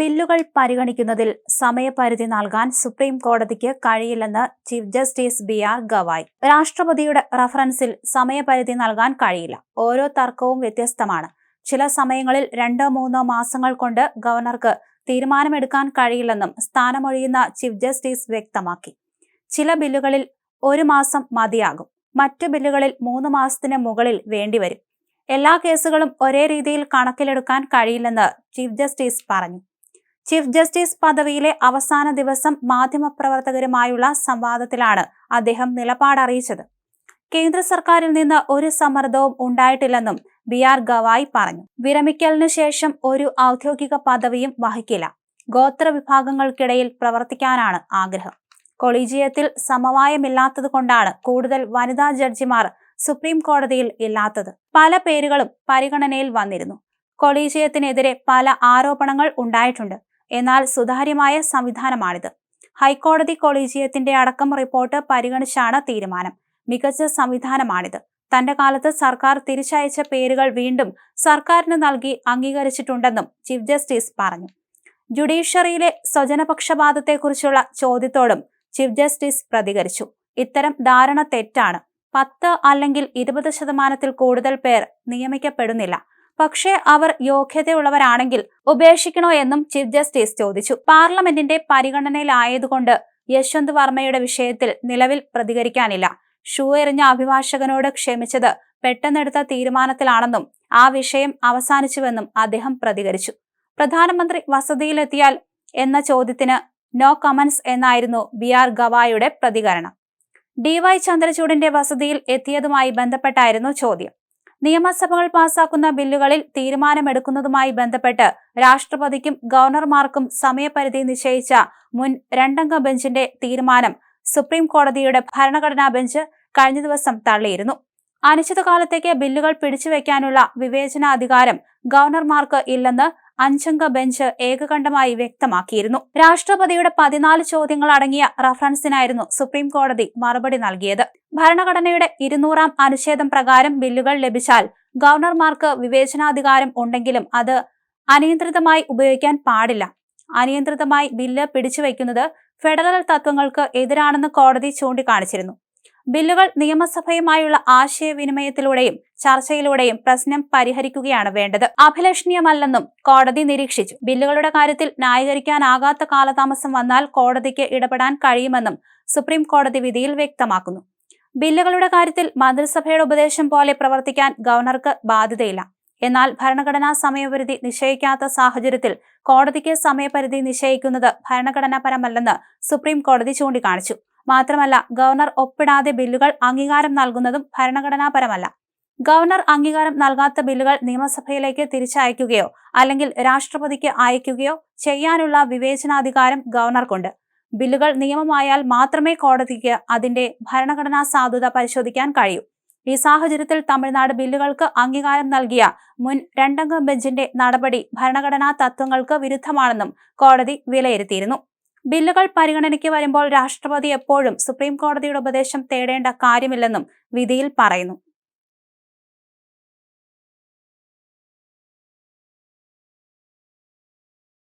ബില്ലുകൾ പരിഗണിക്കുന്നതിൽ സമയപരിധി നൽകാൻ സുപ്രീം കോടതിക്ക് കഴിയില്ലെന്ന് chief justice B R Gavai. രാഷ്ട്രപതിയുടെ റഫറൻസിൽ സമയപരിധി നൽകാൻ കഴിയില്ല. ഓരോ തർക്കവും വ്യത്യസ്തമാണ്. ചില സമയങ്ങളിൽ രണ്ടോ മൂന്നോ മാസങ്ങൾ കൊണ്ട് ഗവർണർക്ക് തീരുമാനമെടുക്കാൻ കഴിയില്ലെന്നും സ്ഥാനമൊഴിയുന്ന ചീഫ് ജസ്റ്റിസ് വ്യക്തമാക്കി. ചില ബില്ലുകളിൽ ഒരു മാസം മതിയാകും. മറ്റു ബില്ലുകളിൽ മൂന്ന് മാസത്തിന് മുകളിൽ വേണ്ടിവരും. എല്ലാ കേസുകളും ഒരേ രീതിയിൽ കണക്കിലെടുക്കാൻ കഴിയില്ലെന്ന് ചീഫ് ജസ്റ്റിസ് പറഞ്ഞു. ചീഫ് ജസ്റ്റിസ് പദവിയിലെ അവസാന ദിവസം മാധ്യമപ്രവർത്തകരുമായുള്ള സംവാദത്തിലാണ് അദ്ദേഹം നിലപാട് അറിയിച്ചത് കേന്ദ്ര സർക്കാരിൽ നിന്ന് ഒരു സമ്മർദ്ദവും ഉണ്ടായിട്ടില്ലെന്നും ബി ആർ ഗവായ് പറഞ്ഞു. വിരമിക്കലിനു ശേഷം ഒരു ഔദ്യോഗിക പദവിയും വഹിക്കില്ല. ഗോത്ര വിഭാഗങ്ങൾക്കിടയിൽ പ്രവർത്തിക്കാനാണ് ആഗ്രഹം. കൊളീജിയത്തിൽ സമവായമില്ലാത്തത് കൊണ്ടാണ് കൂടുതൽ വനിതാ ജഡ്ജിമാർ സുപ്രീം കോടതിയിൽ ഇല്ലാത്തത്. പല പേരുകളും പരിഗണനയിൽ വന്നിരുന്നു. കൊളീജിയത്തിനെതിരെ പല ആരോപണങ്ങൾ ഉണ്ടായിട്ടുണ്ട്. എന്നാൽ സുതാര്യമായ സംവിധാനമാണിത്. ഹൈക്കോടതി കൊളീജിയത്തിന്റെ അടക്കം റിപ്പോർട്ട് പരിഗണിച്ചാണ് തീരുമാനം. മികച്ച സംവിധാനമാണിത്. തന്റെ കാലത്ത് സർക്കാർ തിരിച്ചയച്ച പേരുകൾ വീണ്ടും സർക്കാരിന് നൽകി അംഗീകരിച്ചിട്ടുണ്ടെന്നും ചീഫ് ജസ്റ്റിസ് പറഞ്ഞു. ജുഡീഷ്യറിയിലെ സ്വജനപക്ഷപാതത്തെക്കുറിച്ചുള്ള ചോദ്യത്തോടും ചീഫ് ജസ്റ്റിസ് പ്രതികരിച്ചു. ഇത്തരം ധാരണ തെറ്റാണ്. പത്ത് അല്ലെങ്കിൽ ഇരുപത് ശതമാനത്തിൽ കൂടുതൽ പേർ നിയമിക്കപ്പെടുന്നില്ല. പക്ഷേ അവർ യോഗ്യതയുള്ളവരാണെങ്കിൽ ഉപേക്ഷിക്കണോ എന്നും ചീഫ് ജസ്റ്റിസ് ചോദിച്ചു. പാർലമെന്റിന്റെ പരിഗണനയിലായതുകൊണ്ട് യശ്വന്ത് വർമ്മയുടെ വിഷയത്തിൽ നിലവിൽ പ്രതികരിക്കാനില്ല. ഷൂ എറിഞ്ഞ അഭിഭാഷകനോട് ക്ഷമിച്ചത് പെട്ടെന്നെടുത്ത തീരുമാനത്തിലാണെന്നും ആ വിഷയം അവസാനിച്ചുവെന്നും അദ്ദേഹം പ്രതികരിച്ചു. പ്രധാനമന്ത്രി വസതിയിലെത്തിയാൽ എന്ന ചോദ്യത്തിന് നോ കമന്റ്സ് എന്നായിരുന്നു ബി ആർ ഗവായുടെ പ്രതികരണം. ഡി വൈ ചന്ദ്രചൂഡിന്റെ വസതിയിൽ എത്തിയതുമായി ബന്ധപ്പെട്ടായിരുന്നു ചോദ്യം. നിയമസഭകൾ പാസാക്കുന്ന ബില്ലുകളിൽ തീരുമാനമെടുക്കുന്നതുമായി ബന്ധപ്പെട്ട് രാഷ്ട്രപതിക്കും ഗവർണർമാർക്കും സമയപരിധി നിശ്ചയിച്ച മുൻ രണ്ടംഗ ബെഞ്ചിന്റെ തീരുമാനം സുപ്രീം കോടതിയുടെ ഭരണഘടനാ ബെഞ്ച് കഴിഞ്ഞ ദിവസം തള്ളിയിരുന്നു. അനിശ്ചിതകാലത്തേക്ക് ബില്ലുകൾ പിടിച്ചുവെക്കാനുള്ള വിവേചനാധികാരം ഗവർണർമാർക്ക് ഇല്ലെന്ന് അഞ്ചംഗ ബെഞ്ച് ഏകകണ്ഠമായി വ്യക്തമാക്കിയിരുന്നു. രാഷ്ട്രപതിയുടെ പതിനാല് ചോദ്യങ്ങൾ അടങ്ങിയ റഫറൻസിനായിരുന്നു സുപ്രീം കോടതി മറുപടി നൽകിയത്. ഭരണഘടനയുടെ ഇരുന്നൂറാം അനുച്ഛേദം പ്രകാരം ബില്ലുകൾ ലഭിച്ചാൽ ഗവർണർമാർക്ക് വിവേചനാധികാരം ഉണ്ടെങ്കിലും അത് അനിയന്ത്രിതമായി ഉപയോഗിക്കാൻ പാടില്ല. അനിയന്ത്രിതമായി ബില്ല് പിടിച്ചുവെക്കുന്നത് ഫെഡറൽ തത്വങ്ങൾക്ക് എതിരാണെന്ന് കോടതി ചൂണ്ടിക്കാണിച്ചിരുന്നു. ബില്ലുകൾ നിയമസഭയുമായുള്ള ആശയവിനിമയത്തിലൂടെയും ചർച്ചയിലൂടെയും പ്രശ്നം പരിഹരിക്കുകയാണ് വേണ്ടത്. അഭിലഷണീയമല്ലെന്നും കോടതി നിരീക്ഷിച്ചു. ബില്ലുകളുടെ കാര്യത്തിൽ ന്യായീകരിക്കാനാകാത്ത കാലതാമസം വന്നാൽ കോടതിക്ക് ഇടപെടാൻ കഴിയുമെന്നും സുപ്രീം കോടതി വിധിയിൽ വ്യക്തമാക്കുന്നു. ബില്ലുകളുടെ കാര്യത്തിൽ മന്ത്രിസഭയുടെ ഉപദേശം പോലെ പ്രവർത്തിക്കാൻ ഗവർണർക്ക് ബാധ്യതയില്ല. എന്നാൽ ഭരണഘടനാ സമയപരിധി നിശ്ചയിക്കാത്ത സാഹചര്യത്തിൽ കോടതിക്ക് സമയപരിധി നിശ്ചയിക്കുന്നത് ഭരണഘടനാപരമല്ലെന്ന് സുപ്രീം കോടതി ചൂണ്ടിക്കാണിച്ചു. മാത്രമല്ല ഗവർണർ ഒപ്പിടാതെ ബില്ലുകൾ അംഗീകാരം നൽകുന്നതും ഭരണഘടനാപരമല്ല. ഗവർണർ അംഗീകാരം നൽകാത്ത ബില്ലുകൾ നിയമസഭയിലേക്ക് തിരിച്ചയക്കുകയോ അല്ലെങ്കിൽ രാഷ്ട്രപതിക്ക് അയക്കുകയോ ചെയ്യാനുള്ള വിവേചനാധികാരം ഗവർണർക്കുണ്ട്. ബില്ലുകൾ നിയമമായാൽ മാത്രമേ കോടതിക്ക് അതിന്റെ ഭരണഘടനാ സാധുത പരിശോധിക്കാൻ കഴിയൂ. ഈ സാഹചര്യത്തിൽ തമിഴ്നാട് ബില്ലുകൾക്ക് അംഗീകാരം നൽകിയ മുൻ രണ്ടംഗ ബെഞ്ചിന്റെ നടപടി ഭരണഘടനാ തത്വങ്ങൾക്ക് വിരുദ്ധമാണെന്നും കോടതി വിലയിരുത്തിയിരുന്നു. ബില്ലുകൾ പരിഗണനയ്ക്ക് വരുമ്പോൾ രാഷ്ട്രപതി എപ്പോഴും സുപ്രീം കോടതിയുടെ ഉപദേശം തേടേണ്ട കാര്യമില്ലെന്നും വിധിയിൽ പറയുന്നു.